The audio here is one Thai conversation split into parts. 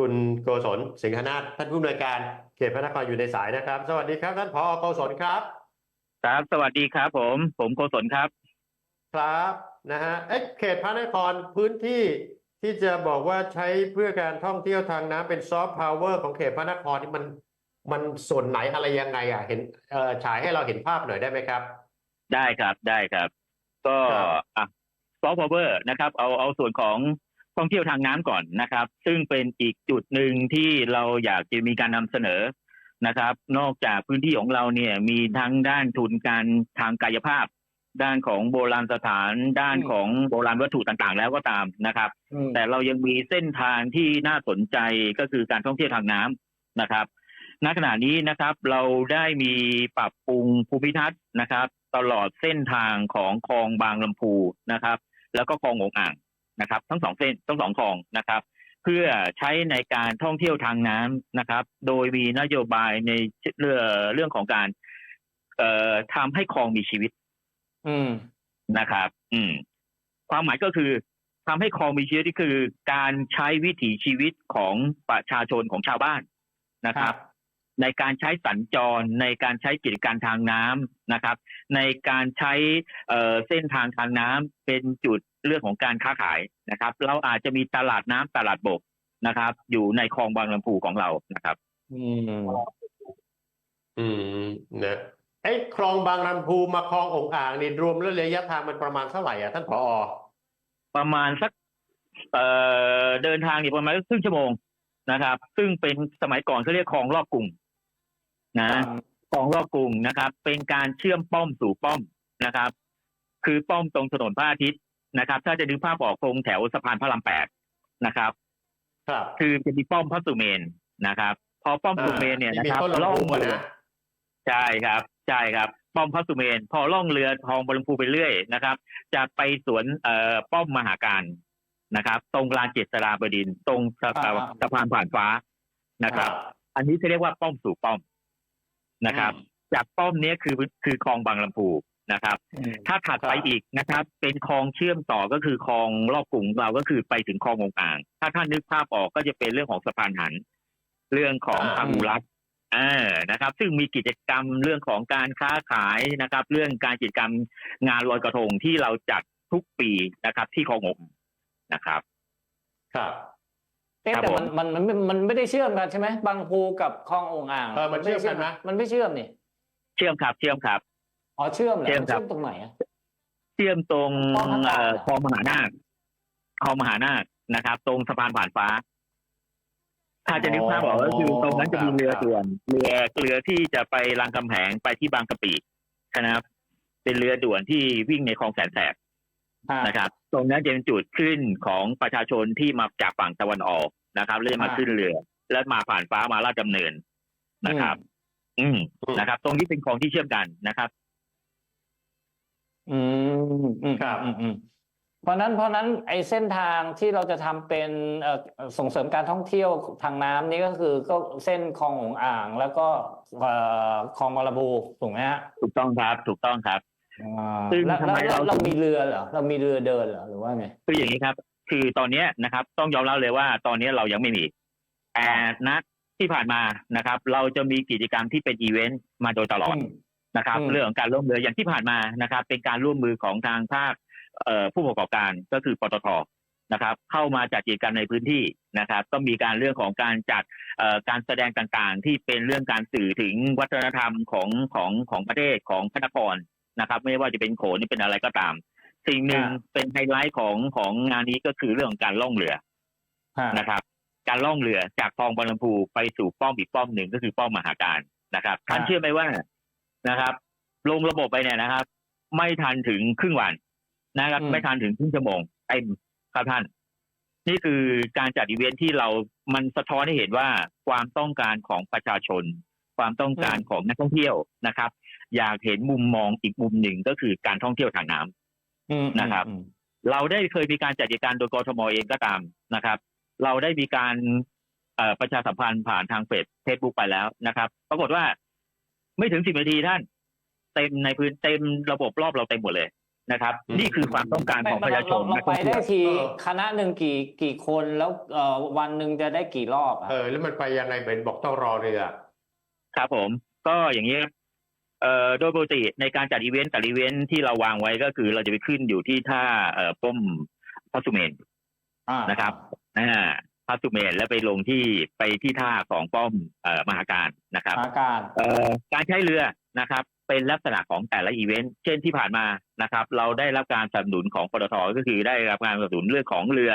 คุณโกศลสิงหนาถท่านผู้อำนวยการเขตพระนครอยู่ในสายนะครับ สวัสดีครับท่านผอโกศลครับครับสวัสดีครับผม ผมโกศลครับ ครับนะฮะเอ๊ะเขตพระนครพื้นที่ที่จะบอกว่าใช้เพื่อการท่องเที่ยวทางน้ำเป็นซอฟต์พาวเวอร์ของเขตพระนครนี่มันมันส่วนไหนอะไรยังไงอะเห็นเอ่อฉายให้เราเห็นภาพหน่อยได้ไหมครับ ได้ครับได้ครับ ก็ครับอะซอฟต์พาวเวอร์นะครับ เอาเอาส่วนของ ท่องเที่ยวทางน้ำก่อนนะครับ ซึ่งเป็นอีกจุดหนึ่งที่เราอยากจะมีการนำเสนอนะครับ นอกจากพื้นที่ของเราเนี่ยมีทั้งด้านทุนการทางกายภาพ ด้านของโบราณสถานด้านอืมของโบราณวัตถุต่างๆ แล้วก็ตามนะครับอืมแต่เรายังมีเส้นทางที่น่าสนใจก็คือการท่องเที่ยวทางน้ำนะครับณขณะนี้นะครับเราได้มีปรับปรุงภูมิทัศน์นะครับ ตลอดเส้นทางของคลองบางลำพูนะครับ แล้วก็คลององอ่าง นะครับ ทั้งสองเส้นทั้งสองคลองนะครับ เพื่อใช้ในการท่องเที่ยวทางน้ำนะครับ โดยมีนโยบายในเรื่องเรื่องของการ เอ่อทำให้คลองมีชีวิต อืมนะครับ อืม ความหมายก็คือทำให้คลองมีชีวิตที่คือ การใช้วิถีชีวิตของประชาชนของชาวบ้านนะครับ ในการใช้สัญจร ในการใช้กิจการทางน้ำนะครับ ในการใช้เอ่อเส้นทางทางน้ำเป็นจุดเรื่องของการค้าขายนะครับ เราอาจจะมีตลาดน้ำตลาดบกนะครับ อยู่ในคลองบางลำพูของเรานะครับ อืม อืมนะไอ้คลองบางลำพูมาคลององอ่างนี่รวมแล้วระยะทางมันประมาณเท่าไหร่อะท่านผอประมาณสักเอ่อเดินทางนี่ประมาณครึ่งชั่วโมงนะครับ ซึ่งเป็นสมัยก่อนเขาเรียกคลองรอบกรุง นะคลองรอบกรุงนะครับ เป็นการเชื่อมป้อมสู่ป้อมนะครับ คือป้อมตรงถนนพระอาทิตย์นะครับ ถ้าจะนึกภาพออกตรงแถวสะพานพระรามแปดนะครับครับ คือจะมีป้อมพระสุเมนนะครับ พอป้อมสุเมนเนี่ยที่นะมีครับต้นลำล่องพูอะเรือนะใช่ครับใช่ครับ ป้อมพระสุเมน พอล่องเรือทองบรมพูไปเรื่อยนะครับ จะไปสวนเอ่อป้อมมหาการนะครับ ตรงลานเจษฎาบดินทร์ตรงสะอ่าสะพานผ่านฟ้านะครับ อันนี้จะเรียกว่าป้อมสู่ป้อม นะครับ จากป้อมเนี้ยคือคือคลองบางลำพูนะครับอืมถ้าถัดไปครับอีกนะครับ เป็นคลองเชื่อมต่อก็คือคลองรอบกรุงเราก็คือไปถึงคลององอ่าง ถ้าท่านนึกภาพออกก็จะเป็นเรื่องของสะพานหัน เรื่องของอ่าทางอุรัตเออนะครับ ซึ่งมีกิจกรรมเรื่องของการค้าขายนะครับ เรื่องการกิจกรรมงานลอยกระทงที่เราจัดทุกปีนะครับ ที่คลององอ่างนะครับ ครับ เอ๊ะครับแต่ผมมันมันมันมันไม่ได้เชื่อมกันใช่ไหมบางพูกับคลององอ่างเออมันเชื่อมกันนะมันไม่เชื่อมนี่เชื่อมครับเชื่อมครับ อ๋อเชื่อมเหรอเชื่อมมันครับเชื่อมตรงไหนอะ เชื่อมตรงคลองพระบาทเอ่อเหรอคลองมหานาคคลองมหานาคนะครับ ตรงสะพานผ่านฟ้า ถ้าจะนึกภาพออกก็คือตรงนั้นจะมีเรือด่วนเรือเรือที่จะไปรางกำแหงไปที่บางกะปินะครับ เป็นเรือด่วนที่วิ่งในคลองแสนแสบอ่า นะครับ ตรงนั้นจะเป็นจุดขึ้นของประชาชนที่มาจากฝั่งตะวันออกนะครับเรื่อยมาอ่าขึ้นเรือ แล้วมาผ่านฟ้ามาลาดดำเนินนะครับ อืมอืมนะครับ ตรงนี้เป็นคลองที่เชื่อมกันนะครับ อืมอืมครับ อืมอืมเพราะนั้นเพราะนั้นไอ้เส้นทางที่เราจะทำเป็นเอ่อส่งเสริมการท่องเที่ยวทางน้ำนี่ก็คือก็เส้นคลององอ่าง แล้วก็เอ่อคลองบางลำพูถูกไหมฮะถูกต้องครับ ถูกต้องครับอ่า ซึ่งแล้วทำแล้วไมแล้วเราเราถึงมีเรือเหรอเรามีเรือเดินเหรอหรือว่าไงคืออย่างนี้ครับ คือตอนเนี้ยนะครับ ต้องยอมรับเลยว่าตอนนี้เรายังไม่มีแต่นัดที่ผ่านมานะครับ เราจะมีกิจกรรมที่เป็นอีเวนต์มาโดยตลอดอืมนะครับอืมเรื่องของการร่วมมืออย่างที่ผ่านมานะครับ เป็นการร่วมมือของทางภาคเอ่อผู้ประกอบการก็คือปตทนะครับ เข้ามาจัดกิจกรรมในพื้นที่นะครับ ก็มีการเรื่องของการจัดเอ่อการแสดงต่างๆ ที่เป็นเรื่องการสื่อถึงวัฒนธรรมของของของประเทศของพระนคร นะครับ ไม่ว่าจะเป็นโขนนี่เป็นอะไรก็ตาม สิ่งหนึ่งอ่าเป็นไฮไลท์ของของงานนี้ก็คือเรื่องของการล่องเรือฮะนะครับ การล่องเรือจากคลองบางลำพูไปสู่ป้อมอีกป้อมหนึ่งก็คือป้อมมหาการนะครับท่านอ่าเชื่อไหมว่านะครับ ลงระบบไปเนี่ยนะครับ ไม่ทันถึงครึ่งวันนะครับ ไม่ทันถึงครึ่งชั่วโมงเต็มครับท่าน นี่คือการจัดอีเวนท์ที่เรามันสะท้อนให้เห็นว่าความต้องการของประชาชน ความต้องการของนักท่องเที่ยวนะครับ อยากเห็นมุมมองอีกมุมหนึ่งก็คือการท่องเที่ยวทางน้ำอืมนะครับอืมเราได้เคยมีการจัดกิจการโดยกทมเองก็ตามนะครับ เราได้มีการเอ่อประชาสัมพันธ์ผ่านทางเฟซเฟซบุ๊กไปแล้วนะครับ ปรากฏว่าไม่ถึงสิบนาทีท่าน เต็มในพื้นเต็มระบบรอบเราเต็มหมดเลยนะครับอืมนี่คือความต้องการของประชาชนเรานักไปท่องเที่ได้ยวทีเออคณะหนึ่งกี่กี่คนแล้วเอ่อวันหนึ่งจะได้กี่รอบอะเออ แล้วมันไปยังไงเป็นบอกต้องรอเรือ ครับผม ก็อย่างนี้ครับ เอ่อโดยปกติในการจัดอีเวนต์แต่ละอีเวนต์ที่เราวางไว้ก็คือเราจะไปขึ้นอยู่ที่ท่าเอ่อป้อมพระสุเมนอ่านะครับอ่าพระสุเมนแล้วไปลงที่ไปที่ท่าของป้อมเอ่อมหาการนะครับอาการเอ่อการใช้เรือนะครับ เป็นลักษณะของแต่ละอีเวนต์เช่นที่ผ่านมานะครับ เราได้รับการสนับสนุนของปตทก็คือได้รับการสนับสนุนเรื่องของเรือ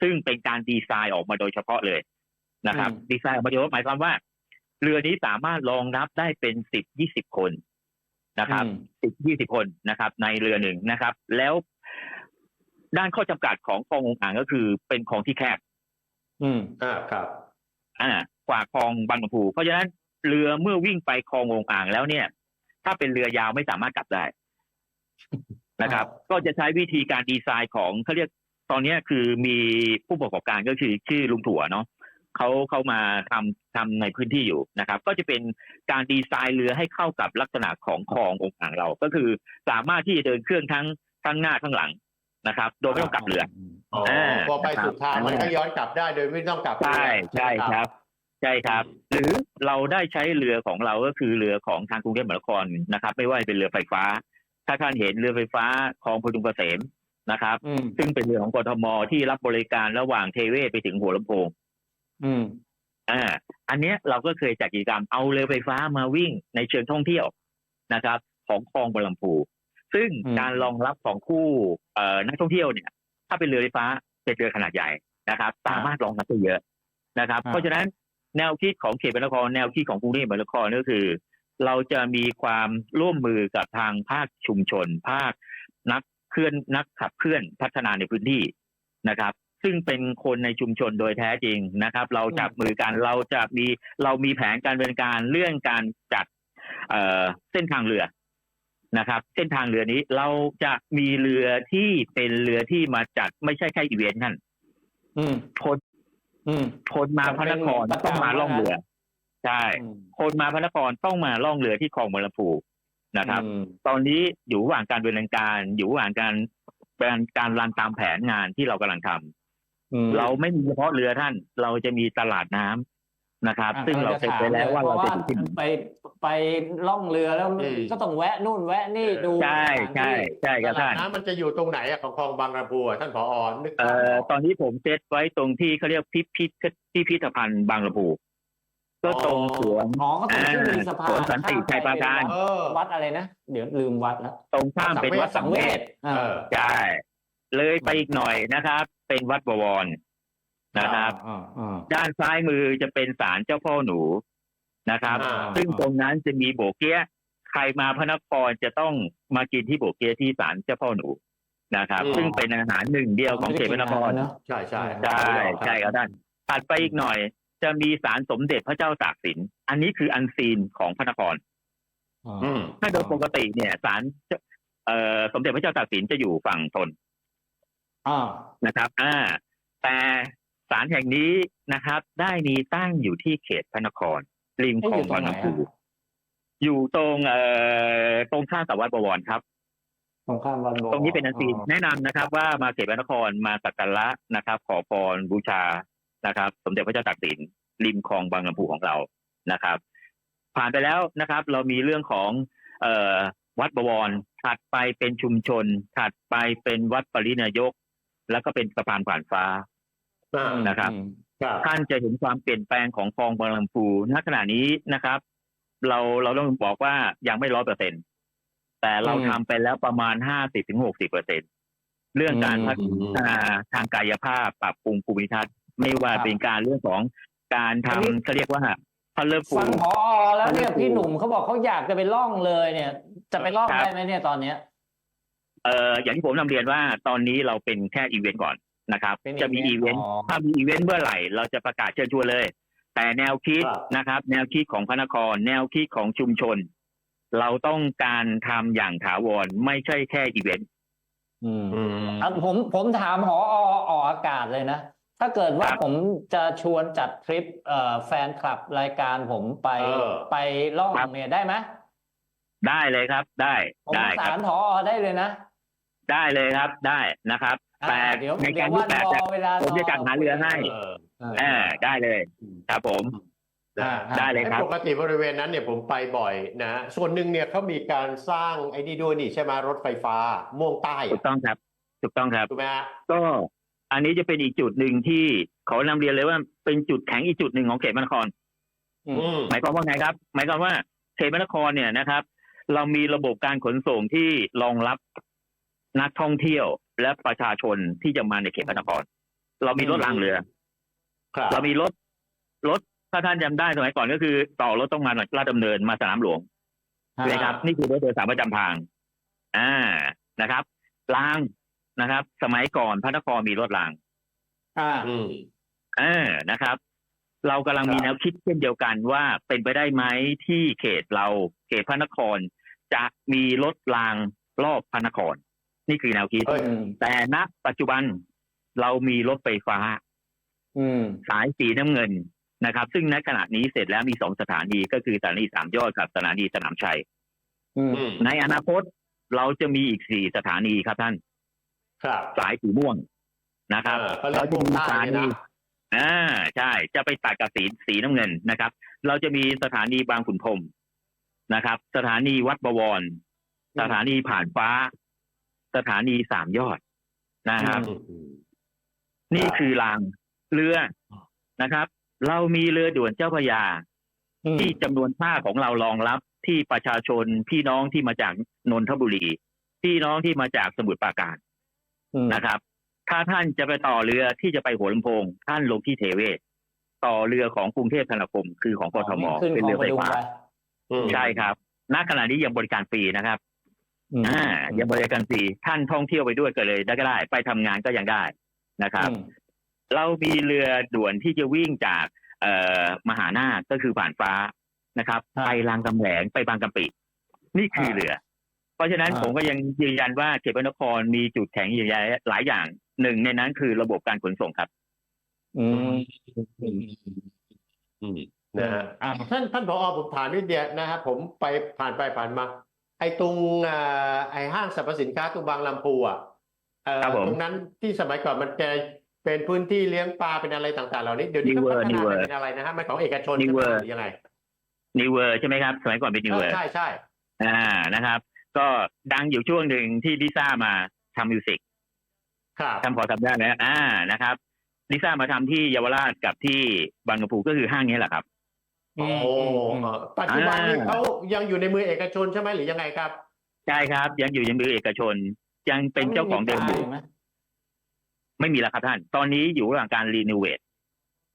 ซึ่งเป็นการดีไซน์ออกมาโดยเฉพาะเลยนะครับ ดีไซน์ออกมาโดยเฉพาะหมายความว่าเรือนี้สามารถรองรับได้เป็นสิบยี่สิบคน นะครับอืมสิบยี่สิบคนนะครับ ในเรือหนึ่งนะครับ แล้วด้านข้อจำกัดของคลององอ่างก็คือเป็นคลองที่แคบ อืมอ่าครับ อ่ากว่าคลองบางลำพูเพราะฉะนั้นเรือเมื่อวิ่งไปคลององอ่างแล้วเนี่ย ถ้าเป็นเรือยาวไม่สามารถกลับได้นะครับครับก็จะใช้วิธีการดีไซน์ของเขาเรียกตอนเนี้ยคือมีผู้ประกอบการก็คือชื่อลุงถั่วเนาะ เขาเขามาทำทำในพื้นที่อยู่นะครับ ก็จะเป็นการดีไซน์เรือให้เข้ากับลักษณะของคลององอ่างเรา ก็คือสามารถที่จะเดินเครื่องทั้งทั้งหน้าทั้งหลังนะครับ โดยไม่ต้องกลับเรืออ๋ออ่าพอไปสุดทางนะครับมันก็ย้อนกลับได้ โดยไม่ต้องกลับเรือใช่ใช่ไหมครับใช่ครับ หรือเราได้ใช้เรือของเราก็คือเรือของทางกรุงเทพมหานครนะครับ ไม่ว่าจะเป็นเรือไฟฟ้า ถ้าท่านเห็นเรือไฟฟ้าคลองพดุงเกษมนะครับอืมซึ่งเป็นเรือของกทมที่รับบริการระหว่างเทเวศไปถึงหัวลำโพง อืม อ่า อันเนี้ยเราก็เคยจัดกิจกรรมเอาเรือไฟฟ้ามาวิ่งในเชิงท่องเที่ยวนะครับ ของคลองบางลำพู ซึ่งอืมการรองรับของคู่เอ่อนักท่องเที่ยวเนี่ย ถ้าเป็นเรือไฟฟ้าเป็นเรือขนาดใหญ่นะครับ สามารถรองรับได้เยอะนะครับอ่าเพราะฉะนั้นแนวคิดของเขตพระนครแนวคิดของกรุงเทพมหานครก็คือ เราจะมีความร่วมมือกับทางภาคชุมชน ภาคนักเคลื่อนนักขับเคลื่อนพัฒนาในพื้นที่นะครับ ซึ่งเป็นคนในชุมชนโดยแท้จริงนะครับ เราจับมือกันเราจะมีเรามีแผนการดำเนินการเรื่องการจัดเอ่อเส้นทางเรือนะครับ เส้นทางเรือนี้เราจะมีเรือที่เป็นเรือที่มาจัดไม่ใช่แค่อีเวนต์นั่นอืมคนอืมคนมาพระนครจะเป็นต้องมาล่องเรือใช่อืมคนมาพระนครต้องมาล่องเรือที่คลองบางลำพูนะครับอืมตอนนี้อยู่ระหว่างการดำเนินการอยู่ระหว่างการการการรันตามแผนงานที่เรากำลังทำอืม เราไม่มีเฉพาะเรือท่าน เราจะมีตลาดน้ำนะครับอะซึ่งเราเซ็นไปแล้วว่าเราจะอยู่ที่ไหนไปไปล่องเรือแล้วอืมก็ต้องแวะนู่นแวะนี่ดูใช่สถานใช่ที่ใช่คตรับลาท่าดนน้ำมันจะอยู่ตรงไหนอะของคลองบางลำพูอะท่านผอนึกเอ่ภาพอออกตอนนี้ผมเซตไว้ตรงที่เขาเรียกพิพิธพิพิธภัณฑ์บางลำพูก็ตรงสวนอ๋อก็ตรงที่มีสะพาสวนนสันติชัยปราการเออวัดอะไรนะ เดี๋ยวลืมวัดแล้วตรงข้ามเป็นวัดสังเวชอ่าเออใช่ เลยไปอีกหน่อยนะครับ เป็นวัดบวรนะครับอ่าอ่าด้านซ้ายมือจะเป็นศาลเจ้าพ่อหนูนะครับอ่าซึ่งตรงนั้นจะมีโบกเกี้ยะใครมาพระนครจะต้องมากินที่โบกเกี้ยะที่ศาลเจ้าพ่อหนูนะครับ ซึ่งเป็นอาหารหนึ่งเดียวของเขตพระนครเนอะใช่ใช่ใช่ใช่ครับท่านถัดไปอีกหน่อยจะมีศาลสมเด็จพระเจ้าตากสิน อันนี้คืออันซีนของพระนครอืมถ้าโดยปกติเนี่ยศาลเจ้าเอ่อสมเด็จพระเจ้าตากสินจะอยู่ฝั่งทนอ่า นะครับอ่าแต่ศาลแห่งนี้นะครับ ได้มีตั้งอยู่ที่เขตพระนครริมคลองบางลำพูอยู่ตรงเอ่อตรงข้ามกับวัดบวรครับ ตรงข้ามวันโบตรงนี้เป็นอันซีนแนะนำนะครับ ว่ามาเขตพระนครมาสักการะนะครับ ขอพรบูชานะครับ สมเด็จพระเจ้าตากสินริมคลองบางลำพูของเรานะครับ ผ่านไปแล้วนะครับ เรามีเรื่องของเอ่อวัดบวรถัดไปเป็นชุมชนถัดไปเป็นวัดปรินายก แล้วก็เป็นสะพานผ่านฟ้าอ่านะครับอืมครับท่านจะเห็นความเปลี่ยนแปลงของคลองบางลำพูณขณะนี้นะครับ เราเราต้องบอกว่ายังไม่ร้อยเปอร์เซ็นแต่เราอืมทำไปแล้วประมาณห้าสิบถึงหกสิบเปอร์เซ็นเรื่องการอืมพัฒนาทางกายภาพปรับปรุงภูมิทัศน์ ไม่ว่าครับเป็นการเรื่องของการอันนี้ทำเขาเรียกว่าพัลเลอร์ฟูฟังพอแล้วเนี่ยฟังพี่หนุ่มเขาบอกเขาอยากจะไปล่องเลยเนี่ย จะไปล่องครับได้ไหมเนี่ยตอนเนี้ย เอ่ออย่างที่ผมนำเรียนว่าตอนนี้เราเป็นแค่อีเวนต์ก่อนนะครับเป็นจะมีอีเวนต์อ๋อถ้ามีอีเวนต์เมื่อไหร่เราจะประกาศเชิญชวนเลย แต่แนวคิดครับนะครับ แนวคิดของพระนคร แนวคิดของชุมชน เราต้องการทำอย่างถาวรไม่ใช่แค่อีเวนต์อืมอืมอะผมผมถามหอออกอากาศเลยนะถ้าเกิดว่าครับผมจะชวนจัดทริปเอ่อแฟนคลับรายการผมไปเออไปล่องครับเนี่ยได้ไหมได้เลยครับ ได้ผมได้ประครัสาบนหอได้เลยนะ ได้เลยครับได้นะครับ แต่อ่าเดี๋ยวในเดี๋กายรวที่วันแปดรเนี่ยอเวลาผมจะจัดหาเรือให้เออเออได้เลยครับผมนะได้เลยครับปกติบริเวณนั้นเนี่ยผมไปบ่อยนะ ส่วนหนึ่งเนี่ยเขามีการสร้างไอ้นี่ด้วยนี่ใช่ไหมรถไฟฟ้าม่วงใต้ถูกต้องครับ ถูกต้องครับถูกไหมฮะก็อันนี้จะเป็นอีกจุดหนึ่งที่ขอนำเรียนเลยว่าเป็นจุดแข็งอีกจุดหนึ่งของเขตพระนครอืมอืมหมายความว่าไงครับ หมายความว่าเขตพระนครเนี่ยนะครับ เรามีระบบการขนส่งที่รองรับ นักท่องเที่ยวและประชาชนที่จะมาในเขตพระนคร เรามีรถรางเรือ ครับเรามีรถรถถ้าท่านจำได้สมัยก่อนก็คือ ต่อรถต้องมาลาดดำเนินมาสนามหลวงอ่าใช่ไหมครับ นี่คือรถโดยสารประจำทาง อ่านะครับรางนะครับ สมัยก่อนพระนครมีรถรางอ่า อืม เออนะครับ เรากำลังครับมีแนวคิดเช่นเดียวกันว่าเป็นไปได้ไหมที่เขตเราเขตพระนคร จะมีรถรางรอบพระนคร นี่คือแนวคิดเฮ้ยอืมแต่ณปัจจุบันเรามีรถไฟฟ้าอืมสายสีน้ำเงินนะครับ ซึ่งณขณะนี้เสร็จแล้วมีสองสถานีก็คือสถานีสามยอดกับสถานีสนามชัยอืมอืมในอนาคตเราจะมีอีกสี่สถานีครับท่าน ครับสายสีม่วงนะครับเออเขาเรียกม่วงใต้เนี่ยนะอ่าใช่ จะไปตัดกับสีสีน้ำเงินนะครับ เราจะมีสถานีบางขุนพรหมนะครับ สถานีวัดบวร สถานีผ่านฟ้า สถานีสามยอดนะครับอืมนี่คือรางเรือนะครับ เรามีเรือด่วนเจ้าพระยาอืมที่จำนวนท่าของเรารองรับที่ประชาชนพี่น้องที่มาจากนนทบุรี พี่น้องที่มาจากสมุทรปราการอืมนะครับ ถ้าท่านจะไปต่อเรือที่จะไปหัวลำโพงท่านลงที่เทเวศ ต่อเรือของกรุงเทพธนาคมคือของกทมขึ้นเป็นคลอเรืงอปไฟระดุงฟ้าไปอืมใช่ครับณขณะนี้ยังบริการฟรีนะครับ อืมอ่ายังบริการฟรีท่านท่องเที่ยวไปด้วยก็เลยได้ก็ได้ ไปทำงานก็ยังได้นะครับอืมเรามีเรือด่วนที่จะวิ่งจากเอ่อมหานาคก็คือผ่านฟ้านะครับครับไปรางกำแหงไปบางกะปิ นี่คือครับเรือ เพราะฉะนั้นครับผมก็ยังยืนยันว่าเขตพระนครมีจุดแข็งอยู่หลายอย่างหนึ่งในนั้นคือระบบการขนส่งครับ อืมอืมนะฮะอ่าท่านท่านผอผมถามนิดเดียวนะครับผมไปผ่านไปผ่านมา ไอ้ตรงอ่าไอ้ห้างสรรพสินค้าตรงบางลำพูอะเอ่อครับผมตรงนั้นที่สมัยก่อนมันจะเป็นพื้นที่เลี้ยงปลาเป็นอะไรต่างๆ เหล่านี้เดี๋ยวนี้ก็ New พั World ฒ New นา World เป็นอะไรนะฮะมันของเอกชน New ใช่ไหม World หรือยังไงนิวเวอร์ใช่ไหมครับ สมัยก่อนเป็นนิวเอเวออร์ใช่ใช่อ่านะครับ ก็ดังอยู่ช่วงหนึ่งที่ลิซ่ามาทำมิวสิกครับทำพอทำได้ไหมอ่านะครับลิซ่ามาทำที่เยาวราชกับที่บางกะพูก็คือห้างนี้แหละครับ โอ้อืมโหอืมเอ่อปัจจุบันนี้อ่าเขายังอยู่ในมือเอกชนใช่ไหมหรือยังไงครับใช่ครับ ยังอยู่ในมือเอกชน ยังเป็นเจ้าของเดิมอยู่ไหมไม่มีแล้วครับท่าน ตอนนี้อยู่ระหว่างการรีโนเวท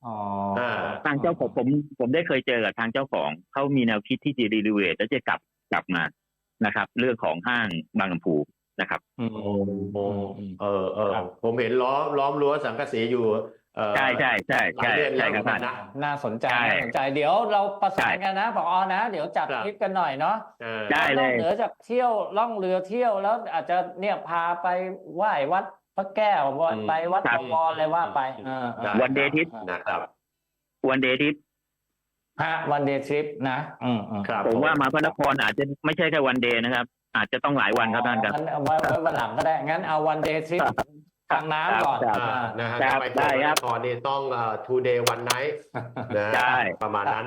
อ๋ออ่าทางเจ้าของผม ผมได้เคยเจอกับทางเจ้าของเขามีแนวคิดที่จะรีโนเวทแล้วจะกลับกลับมานะครับ เรื่องของห้างบางลำพูนะครับอืมโอ้โหอืมเออเออครับผมเห็นล้อมล้อมรั้วสังกะสีอยู่เออ ใช่ใช่ใช่หลายใช่เดือนใช่แล้วครับเหมือนท่ากันนนะน่าสนใจใช่น่าสนใจเดี๋ยวเราประสานใช่กันนะผอนะ เดี๋ยวจัดครับทริปกันหน่อยเนาะเออได้เลยนอกเหนือจากเที่ยวล่องเรือเที่ยวแล้วอาจจะเนี่ยพาไปไหว้วัดพระแก้วอืมไปวัดครับบวรอะไรว่าไปเออเออได้วันเดย์ทริปนะครับวันเดย์ทิปฮะวันเดย์ทริปนะอืมอืมครับผมว่ามาพระนครอาจจะไม่ใช่แค่วันเดย์นะครับ อาจจะต้องหลายวันครับท่านครับงั้เอาไว้ไว้วันหลังก็ได้งั้นเอาวันเดย์ทริป ทางน้ำก่อนครับ อ่าอ่านะฮะครับถ้าไปเที่ยวได้ครับ นครนี่ต้องเอ่อ two day one night นะฮะใช่ ประมาณนั้น